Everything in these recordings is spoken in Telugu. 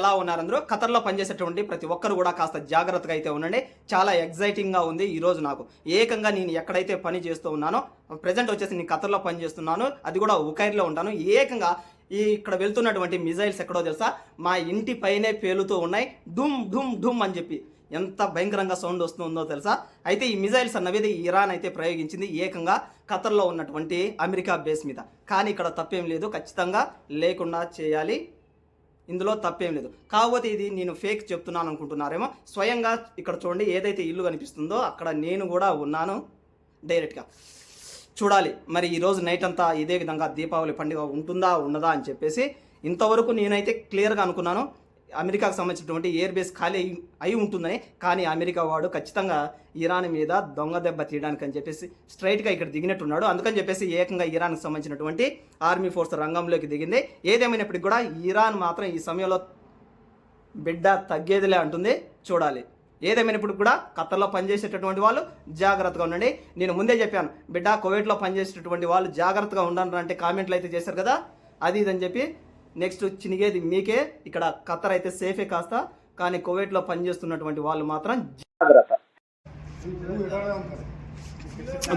ఎలా ఉన్నారు అందరూ ఖతర్లో పనిచేసేటువంటి ప్రతి ఒక్కరు కూడా కాస్త జాగ్రత్తగా అయితే ఉండండి. చాలా ఎగ్జైటింగ్గా ఉంది ఈరోజు నాకు. ఏకంగా నేను ఎక్కడైతే పని చేస్తూ ఉన్నానో ప్రజెంట్ వచ్చేసి నేను ఖతర్లో పని చేస్తున్నాను అది కూడా ఉకైర్లో ఉంటాను. ఏకంగా ఈ ఇక్కడ వెళ్తున్నటువంటి మిజైల్స్ ఎక్కడో తెలుసా? మా ఇంటి పైనే పేలుతూ ఉన్నాయి. ధుమ్ ధుమ్ ధుమ్ అని చెప్పి. ఎంత భయంకరంగా సౌండ్ వస్తుందో తెలుసా? అయితే ఈ మిజైల్స్ అన్నవి ఇరాన్ అయితే ప్రయోగించింది ఏకంగా ఖతర్లో ఉన్నటువంటి అమెరికా బేస్ మీద. కానీ ఇక్కడ తప్పేం లేదు. ఖచ్చితంగా లేకుండా చేయాలి. ఇందులో తప్పేం లేదు. కాకపోతే ఇది నేను ఫేక్ చెప్తున్నాను అనుకుంటున్నారేమో. స్వయంగా ఇక్కడ చూడండి ఏదైతే ఇల్లు కనిపిస్తుందో అక్కడ నేను కూడా ఉన్నాను. డైరెక్ట్గా చూడాలి. మరి ఈరోజు నైట్ అంతా ఇదే విధంగా దీపావళి పండుగ ఉంటుందా ఉండదా అని చెప్పేసి ఇంతవరకు నేనైతే క్లియర్గా అనుకున్నాను. అమెరికాకు సంబంధించినటువంటి ఎయిర్ బేస్ ఖాళీ అయి- ఉంటుందని కానీ అమెరికా వాడు ఖచ్చితంగా ఇరాన్ మీద దొంగ దెబ్బ తీయడానికి అని చెప్పేసి స్ట్రైట్గా ఇక్కడ దిగినట్టున్నాడు. అందుకని చెప్పేసి ఏకంగా ఇరాన్కి సంబంధించినటువంటి ఆర్మీ ఫోర్స్ రంగంలోకి దిగింది. ఏదేమైనప్పటికీ కూడా ఇరాన్ మాత్రం ఈ సమయంలో బిడ్డ తగ్గేదిలే అంటుంది. చూడాలి. ఏదేమైనప్పుడు కూడా ఖత్తర్లో పనిచేసేటటువంటి వాళ్ళు జాగ్రత్తగా ఉండండి. నేను ముందే చెప్పాను బిడ్డ కోవిడ్లో పనిచేసేటటువంటి వాళ్ళు జాగ్రత్తగా ఉండండి అంటే కామెంట్లు అయితే చేశారు కదా? అది ఇదని చెప్పి నెక్స్ట్ చినిగేది మీకే. ఇక్కడ ఖతర్ అయితే సేఫే కాస్త కానీ కోవిడ్లో పనిచేస్తున్నటువంటి వాళ్ళు మాత్రం జాగ్రత్త.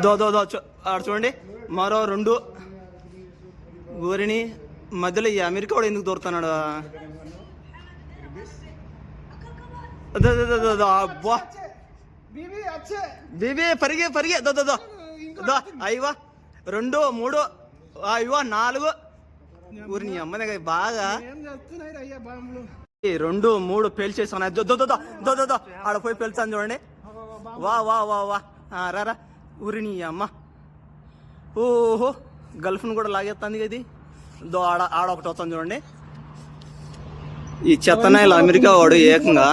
దో దో చూడండి. మరో రెండు ఊరిని మధ్యలో ఈ అమెరికా కూడా ఎందుకు దొరుకుతున్నాడు? బీబీ పరిగే పరిగే. దో దో దో అయ్యవా రెండు మూడు అయ్యవా నాలుగు. ఊరిని అమ్మని బాగా. రెండు మూడు పేల్చేసి ఉన్నాయి దో దో ఆడ పోయి పేల్చాను చూడండి. వా వా వా వా. ఆ, రా రా. ఊరిని అమ్మ. ఓహో గల్ఫ్ను కూడా లాగేస్తుంది ఇది. దో ఆడ ఆడ ఒకటి వస్తుంది చూడండి. ఈ చెత్తనాయలు అమెరికా వాడు ఏకంగా.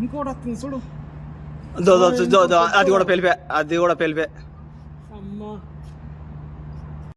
ఇంకోటి వస్తుంది చూడు. దో దో దో దో అది కూడా పెలిపే అది కూడా పెలిపే